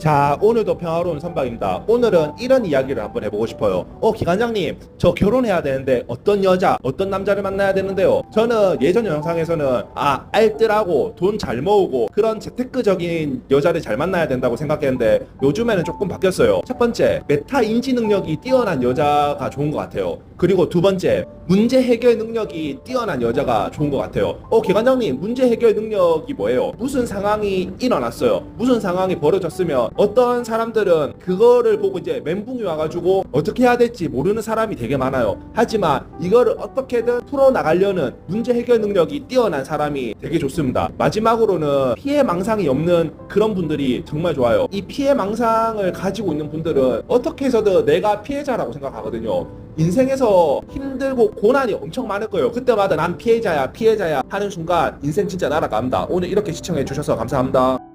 자, 오늘도 평화로운 선박입니다. 오늘은 이런 이야기를 한번 해보고 싶어요. 어, 기관장님, 저 결혼해야 되는데 어떤 여자, 어떤 남자를 만나야 되는데요? 저는 예전 영상에서는 아, 알뜰하고 돈 잘 모으고 그런 재테크적인 여자를 잘 만나야 된다고 생각했는데 요즘에는 조금 바뀌었어요. 첫 번째, 메타 인지 능력이 뛰어난 여자가 좋은 것 같아요. 그리고 두 번째, 문제 해결 능력이 뛰어난 여자가 좋은 것 같아요. 어, 기관장님, 문제 해결 능력이 뭐예요? 무슨 상황이 일어났어요? 무슨 상황이 벌어졌으면 어떤 사람들은 그거를 보고 이제 멘붕이 와가지고 어떻게 해야 될지 모르는 사람이 되게 많아요. 하지만 이거를 어떻게든 풀어 나가려는 문제 해결 능력이 뛰어난 사람이 되게 좋습니다. 마지막으로는 피해 망상이 없는 그런 분들이 정말 좋아요. 이 피해 망상을 가지고 있는 분들은 어떻게 해서든 내가 피해자라고 생각하거든요. 인생에서 힘들고 고난이 엄청 많을 거예요. 그때마다 난 피해자야, 피해자야 하는 순간 인생 진짜 날아갑니다. 오늘 이렇게 시청해 주셔서 감사합니다.